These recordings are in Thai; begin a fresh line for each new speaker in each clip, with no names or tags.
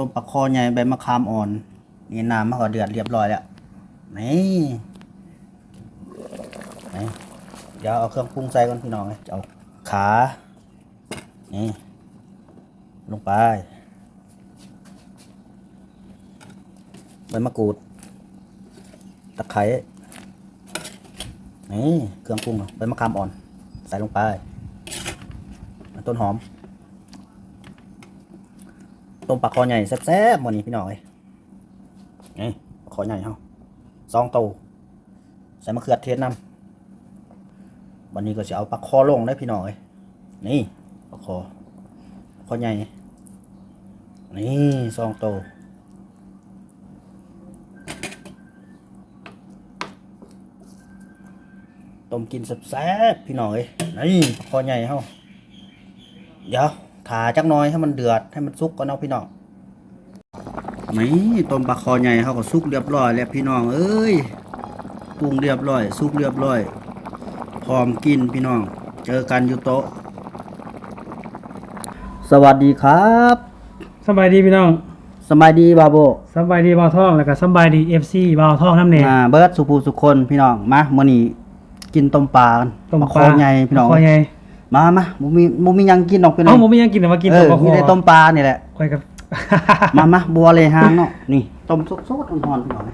ต้มปลาคอใหญ่ใบมะขามอ่อน นี่น้ำมันก็เดือดเรียบร้อยแล้วนี่นี่เดี๋ยวเอาเครื่องปรุงใส่ก่อนพี่น้องเลยเอาขา นี่ ลงไปใบมะกรูด ตะไคร้ นี่ เครื่องปรุงใบมะขามอ่อน ใส่ลงไป ต้นหอม ต้มปลาคอใหญ่แซ่บๆวันนี้พี่น้องเอ้ยนี่ปลาคอใหญ่เฮาสองโตใส่มะเขือเทศนำวันนี้ก็จะเอาปลาคอลงได้พี่น้องเอ้ยนี่ปลาคอปลาคอใหญ่นี่สองโตต้มกินแซ่บๆพี่น้องเอ้ยนี่ปลาคอใหญ่เฮาเดี๋ยว ถาจักหน่อยให้มันเดือดให้มันสุกก่อนเนาะพี่น้องนี่ต้มปลาคอใหญ่เขาก็สุกเรียบร้อยแล้วพี่น้องเอ้ยปรุงเรียบร้อย สุกเรียบร้อยพร้อมกินพี่น้อง เจอกันอยู่โต๊ะ สวัสดีครับ
สบายดีพี่น้อง
สบายดีบาโบ
สบายดีบ่าวทองแล้วก็สบายดี FC บ่าวทองน้ำเนย
อ่าเบิร์ดสุภูสุคนพี่น้องมามื้อนี้กินต้มปลากัน
ต้ม
ปลา
ป
ค
ลา
อใหญ่พี่น้อง
คอใหญ่
มามาบ่มีบ่มีหยังกินดอกพี่น้อ
เอ้างผมไม่ยังกินแต่มากิน
เอ
ตัว
อ
ปลาค
มี
อ
แต่ต้มปลานี่แหละ
คอยกับ
มามาบัวเลยหางเนาะ นี่ต้มสดๆร้อนๆพี่น้อง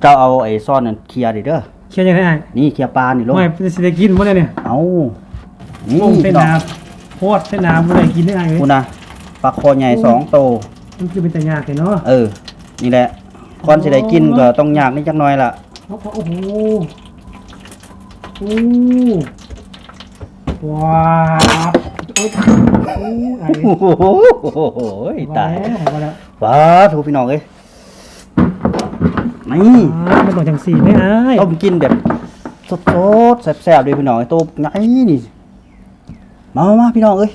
เจ้าเอาไอ้ซ่อนนั่นเคลียร์ดิเด้อ
เคี่ยวยังไง
นี่เคลียร์ปลานี่ลง
ไม่เป็นสิได้กินบ่ได้เนี่ย
เอานี่
โอ้เส้น
พี่น้อง
น้ำโคตรเส้นน้ำบ่ได้กินได้ไงเว้
กู
ย
นะปลาคอใหญ่สองโต
มันคือเป็นแต่ยากเลยเนาะ
เออ นี่แหละก่อนสิได้กินก็ต้องยากนิดจักหน่อยล่ะ
โอ้โหโอ้โหโอ้ ว้าวโอ้ยโอ้ยไอ้
โอ้โหโอ้โหตาย
มาแล้ว
ว้าถูกพี่น้องเอ้ยนี่
อ่ามันต้องจังสี่ไม่ไอ้าย
ต้มกินแบบสดๆแซ่บๆเลยพี่น้องไอ้ตัวใหญ่นี่มามามาพี่น้องเอ้ย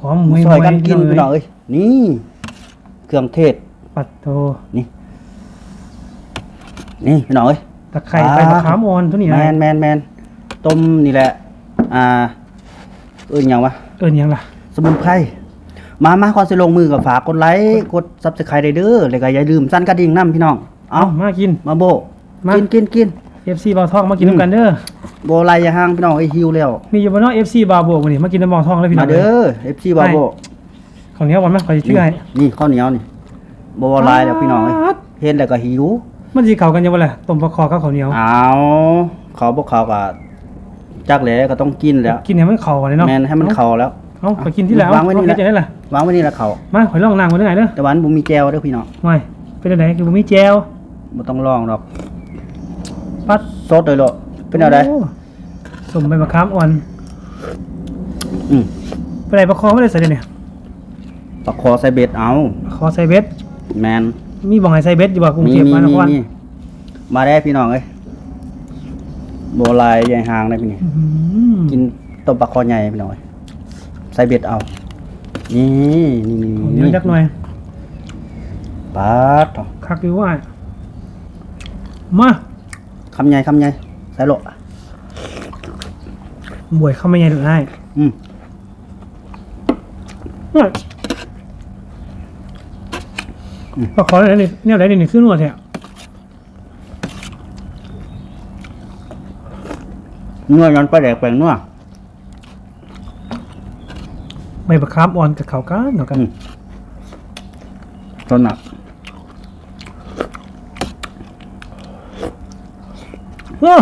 หอมมวย
ซอยกันกิน
มวย
พี่น้องเอ้ยนี่เครื่องเทศ
ปัดโต
นี่นี่พี่น้องเอ้ย
ตะไคร้
อ่า
ใบมะขามอ่อนตัวนี้
แม
ไอ้
นแมนแมนต้มนี่แหละ อ่า เอื่นหยังวะ
เอิ้นหยังล่ะ
สมุนไพร มามาก่อนสิลงมือกับฝากกดไลค์ กดซับสไครต์ได้เด้อแล้วก็อย่าลืมสั่นกระดิ่งนํพี่น้อง เอา
มากิน
มาโบ
มา
กินกินกิน
FC บาวทองมากินน้ำกันเด้อ
โบไลอย่าห่างพี่น้องไอ้ยหิวแล้ว
มีอยู่บ่เนาะ FC บาวโบกมานี่มากินน้ำบาวทองแล้วพี่น้
มา
อง
เด้อ FC บาโบ
ของเหนี้ยววันไหมขอชื่อให้
นี่ข้าวเหนียวนี่โบไลแล้วพี่น้องเอ้ยเห็นแล้วก็หิว
มันสิเข้ากันยังบ่ล่ะต้มปลาคอกับข้าวเหนียว
เอาเขาบอกเขาก็ จักแหล้ก็ต้องกินแล้ว
กินให้มันเข้ากันเลยเนาะ
แมนให้มันเข้าแล้ว
เอ้าไปกินที่แล้ว
วางไว้นี่แหละ
จะได้ล่ะ
วางไว้นี่ละเขา
มาขอยลองนางกันได้ไหนเด้อ
แต่วันบ่มีแจวเด้อพี่น้อง
ไม่เป็นจังไดคือบ่มีแจว
บ่ต้องลองดอก
ปัด
สดเลยโลดเป็นอะไร
โสมใบมะขามอ่อน
อืม
ไปไหนปลาคอไม่ได้ใส่เลยเนี่ย
ตะคอใส่เบ็ดเอา
คอใส่เบ็ด
แมน
มีบ่องให้ใส่เบ็ดอยู่บ่กรุง
มี
เทพ
มี
มหาน
มี
คร
มีมาได้พี่น้องเอ้ย โบลายใหญ่หางได้พี่นี่
อื้อหือ
กินต้มปลาคอใหญ่พี่น้องเอ้ยใส่เบ็ดเอา นี่นี่นี่
ของเหนี้ยวจักหน่อย
ปาดต่อ
คักอยู่ว่า มา
คำใหญ่คำใหญ่ใส่โลด
บวยเข้ามาใหญ่หรือไง
อืม
ปลาคอเนี่ยนี่เนี่ยอะไรนี่ขึ้นหัวแท้
เนื้ อย้อนปลาแดกแปลงเนื้อ
ใบมะขามอ่อนกับเขากันเนาะกัน
อืมต้นหนัก
โอ้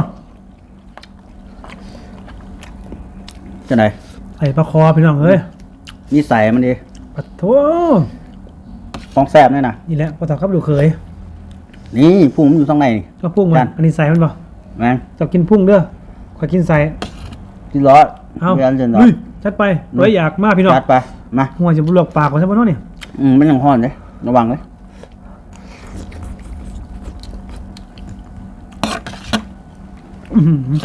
จะไหน
ไอ้ปลาคอพี่น้องเอ้ย
นิสัยมันดี
ปะโถ
ของแสบเนี่ยนะ
นี่แหละปลาตอกกับดูกเคย
นี่พุ่งมันอยู่ข้างในนี่
ก็พุ่งมั
กัน
นอันนี้ใส่มันบ่
แม่ง
จะกินพุ่งเด้อ ขอยกินใส่
ที่ร้อย
เอา
เรียนจนร้อ
ลุ
ย
ยจัดไปร้อยอยากมากพี่น้อง
จัดไป มา
หัวจะบุลอกปากของฉันบ่เนาะนี่
อืมมันยังห้อนเลยระวังเลย
อื้อหือ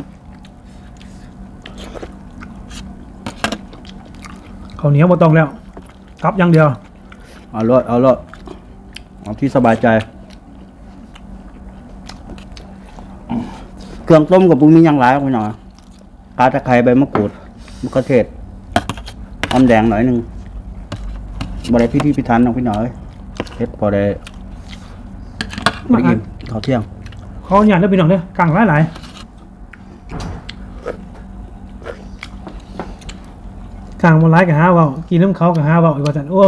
ข้าวเหนียวบ่ต้องแล้วกับอย่างเดียว
เอารถเอารถเอาที่สบายใจ เครื่องต้มกับปุ้มีหยังหลายไปหน่อยกาตะไคร้ใบมะกรูดมะเขือเทศหอมแดงหน่อยหนึงบะไรพี่พี่พิธันน้องพี่หน่อยเทฮ็ดพอได้พอ
มา
ได้กินข้าวเที่ยง
ขออนุญาตเด้อพี่น้องเด้อกลางหลายหลายกลางบ่หลายก็หาเว้ากินน้ำเขาก็หาเว้าอีกว่าซั่นโอ้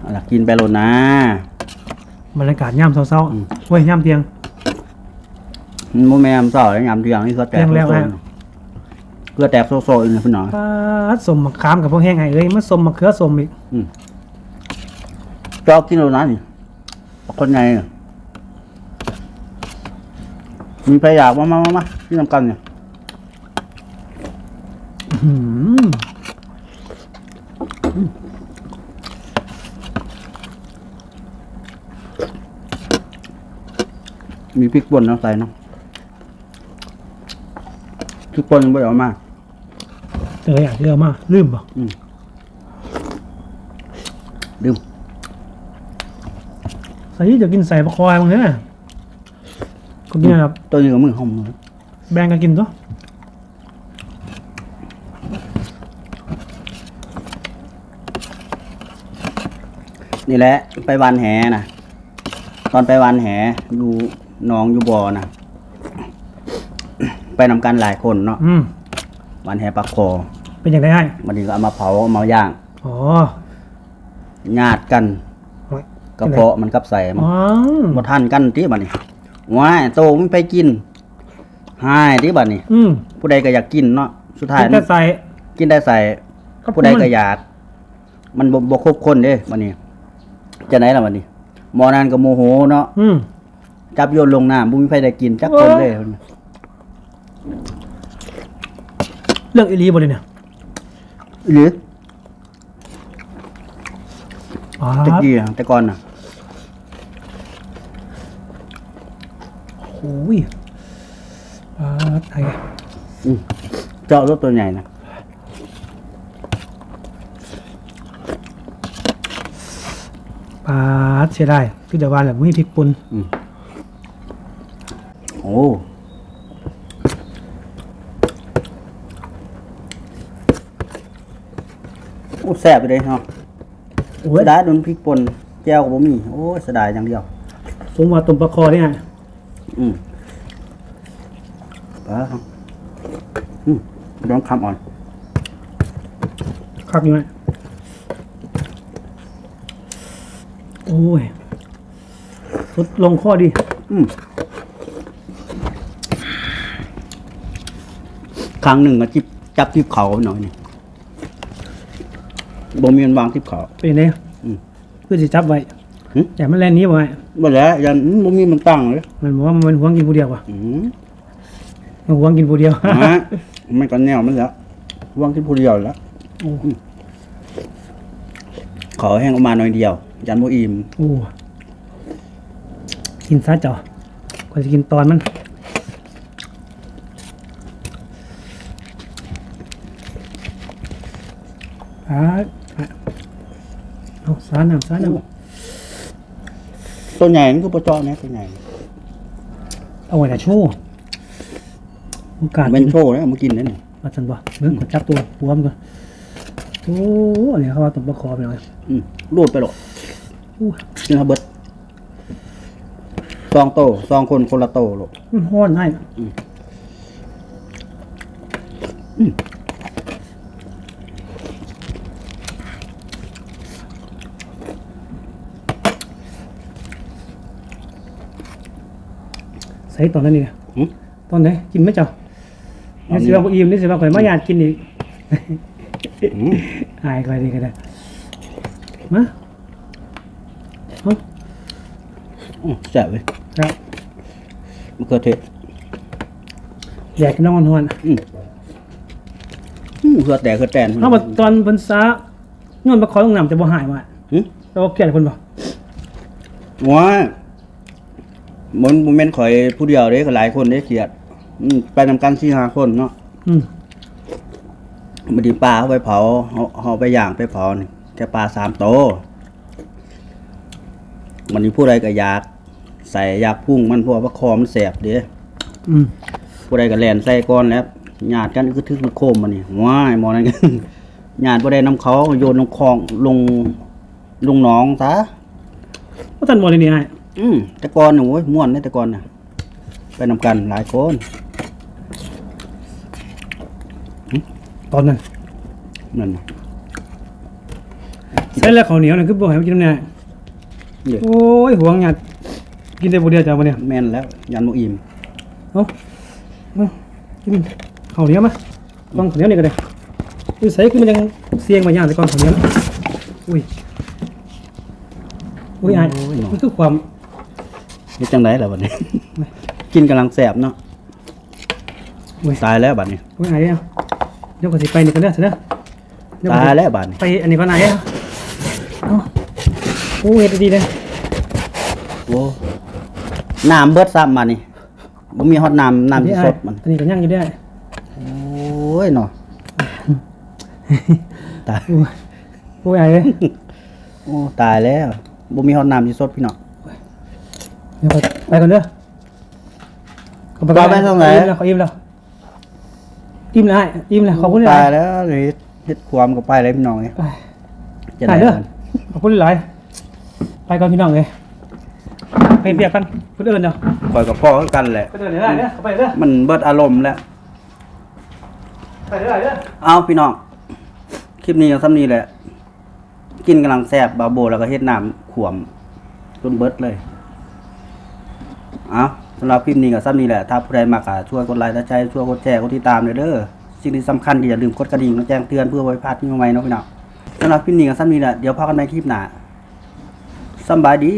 เอาล่ะกินไปโลดนะ
บรรยากาศยามเช้า
อืม
ๆเว้ยยามเที่ยง
มันบ่แม่นเช้าแล้วยามเที่ยงนี่ก็แตก
เที่ยงแล้ว
โซ
ฮะ
ๆเพื่อแตกโซๆอีกนะพี่น้อง
ปาดสมมะขามกับพวกแห้งไห้เอ้ยมาสมมะเขือสมอีก
จอกกินโลนะนี่คนไงอะมีใครอยากมามามามาที่นำกันเนี่ย
อื้อหือ
มีพริกป่นเนาะใส่เนาะ พริกป่นยังไม่ได้เอามา
เอออยากเลือกมาลืมบ่
ดื่ม
ใส่จะกินใส่ปลาคอยมั้งเนี่ยก็กินนะครับ
ตัวนี้กับมือห้องมือ
แบ่งกันกินตัว
นี่แหละไปวันแหนะตอนไปวันแหอยู่หนองอยู่บ่อนะ ไปนำกันหลายคนเนาะ
อืม
วันแหปักคอ
เป็นอย่างไรให้
วันนี้ก็เอามาเผาเอามาย่าง
อ๋อ
ญาติกัน
โอ้ย
กระเพาะมันกับใส่มัน
อ๋อ
บ่ทันกันที่บัดนี้ว้ายโตมันไปกินหายที่บัดนี้
อืม
ผู้ใดก็อยากกินเนาะสุดท้าย
กินแต่ใส่
กินได้ใส่
กับ
ผู้ใดก็อยาก มันบ่บ่ครบคนเด้บัดนี้จะไหนล่ะบัดนี้หมอนันก็โมโหเนาะ
อืม
จับโยนลงน้ำบ่มีใครได้กินจักคน
โอ้ย
เลย
เลือกอีหลีบ่เลยเนี่ย
หรือ
อ๋อ
ตะกี้อะแต่ก่อนน่ะ
โอ้ยปาดไทย
อืมเจาะรถตัวใหญ่นะ
ปาดเสียดายพี่เดี๋ยววานแบบมีพริกป่น
อืมโอ้ อ้แซ่บไปเลยเนาะ
โอ้
เสี
ย
ยดายโดนพริกป่นแก้วก็บ่มี โอ้ยเสียดายอย่างเดียว
สมว่าต้มปลาคอนี่ไง
อืมปลาครับอืมร้องคำอ่อน
คักอยู่ไหมโอ้ยสุดลงข้อดี
อืมครั้งหนึ่งมาจิบจับทิบเขาหน่อยนี่ บ่มีมันวางทิบเขา
เป็นไง
อืม
เพื่อจะจับไว้
หึ
แต่มันแล่นหนี้บ่ไว้
บ่แล้วยันบ่มีมันตั้งเลย
มันบอกว่ามันหวงกินผู้เดียวว่ะ
อืม
มันหวงกินผู้เดียว
ฮะมันก็แนวมันแล้ววางที่ผู้เดียวแล้ว
โอ้
ขอแห้งออกมาหน่อยเดียว ยันบ่อิ่ม
โอ้กินซะจ่อก่อนจะกินตอนมันอ่า เอาสารน้ำสารน้ำ
ตัวใหญ่นี่คือบ่เจอแน่ตัวใหญ่
เอาไว้แต่โชว์โอกาส
เป็น
กิน
โชว์แล้วเอามากินได้นี่
มาจันบ่เบิ่งกดจับตัวหัวมันก่อนโอ้อันนี้เขาว่าตบประคอไปหน่อย
อืมรูดไปหรอก
อู้
กินฮะเบิดซองโตซองคนคนละโตหรอก
มันฮ้อนให้
อืม อืม
ใส่ตอนนั้นนี่นะ
หึ
ตอนไหนกินไหมเจ้า
ตอนนี้
นี่สิว่าบ่อิ่มนี่สิว่าข่อยมาอยากกินอีก
อืม
อายข่อยดีก็ได้มาเอา
อืมแซ่บเว้ย
ครับ
มะเขือเทศ
อยากกินน้องอ่อน
อืมอืมเขือแตกเขือแตน
ๆเอามาตอนเพิ่นซาย้อนประคอลงน้ำจะบ่หายว่ะ
หึ
แต่ว่าเกลียดเพิ่นบ่
ว้า มันบ่แม่นข่อยผู้เดียวเด้ก็หลายคนเด้เกลียด อืมไปนำกัน4 5คนเนาะ
อืม
บดีปลาเอาไปเผาเอาเอาไปย่างไปเผานี่แค่ปลาสามโตวมันนี้ผู้ใดก็อยาก ใส่อยากพุ่งมันเพราะว่าคอมันแสบเด้
อืม
ผู้ใดก็แล่นใส่ก้อนแล้วญาติกันคือทึกมันโคมมันนี่ว้ายหมอนั่นกันญาติผู้ใดนำเขาโยนลงคลองลงลุงน้องซะ
ก็ตันหมดเลยนี่ไอ้
อืมแต่ก่อนน่ะโอ้ยม่วนเนี่ยแต่ก่อนน่ะไปนำกันหลายคน
ตอนนั้น
นั่นน่ะ
ใส่แล้วข้าวเหนียวน่ะคือบ่ให้มันกินน้ำแน่
เดี๋ยว
โอ้ยหวงหยาดกินได้บ่เดียวจ้าบ่เนี่ย
แม่นแล้ว ยันโมอิ่ม
เอามากินข้าวเหนียวมาลองข้าวเหนียวนี่ก็ได้คือใส่คือมันยังเสียงมาย่างแต่ก่อนข้าวเหนียวนะอุ้ยอุ้ยไอ้มันคือความ
เฮ็ดจังไดล่ะบัดนี้ กินกำลังแสบเนาะ
อุ้ย
ตายแล้วบัดนี้
อุ้ยไอ้เนี่ยเดี๋ยวก็สิไปนี่กันเด้อเถอะเด้อเดี๋ยวก็
ตาย
สิ
แล้วบัดนี้
ไปอันนี้ก่อนไอ้เด้อเอาโอ้เฮ็ดดีๆเลย
โอ้น้ำเบิดซ้ำมานี่บ่มีฮอดน้ำน้ำที่สดมัน
อันนี้ก็ยังอยู่ได้
โอ้ยเนาะตาย
โอ้ยโอ้ยไอ้เอ้ย
โอ้ตายแล้วบ่มีฮอดน้ำที่สดพี่น้อง
เดี๋ยวไปไปก่อนเด้อขอบคุณ
ไปไปทางไหน
อิ่มแล้วขออิ่มแล้วอิ่มแล้วไอ้อิ่มแล้วขอบคุณห
ตา
ลายย
แล้วนี่เฮ็ดความก็ไปเลยพี่น้องเอ้ย
ไป
จะ
ไป
ได้
เด้อ
กัน
ขอบคุณหลายไปก่อนพี่น้องเลยไปเบียกกันเพื่อนเอิญเนาะ
คอยกับพ่อคือกันแหละ
ไปเดินได้เด้อไปเด้อ
มันเบิดอารมณ์แล้ว
ไปเด้อเด้อ
เอาพี่น้อง คลิปนี้ก็ซ้ำนี้แหละ กินกำลังแซ่บบาโบแล้วก็เฮ็ดน้ำขวมจนเบิดเลย เอาสำหรับคลิปนี้ก็ซ้ำนี้แหละ ถ้าผู้ใดมากช่วยกดไลค์และใจช่วยกดแชร์กดติดตามเลยเด้อสิ่งที่สำคัญที่อย่าลืมกดกระดิ่งแจ้งเตือนเพื่อไว้พลาดที่ใหม่ๆเนาะพี่น้องสำหรับคลิปนี้ก็ซ้ำนี้แหละเดี๋ยวพักันในคลิปหน้าสบายดี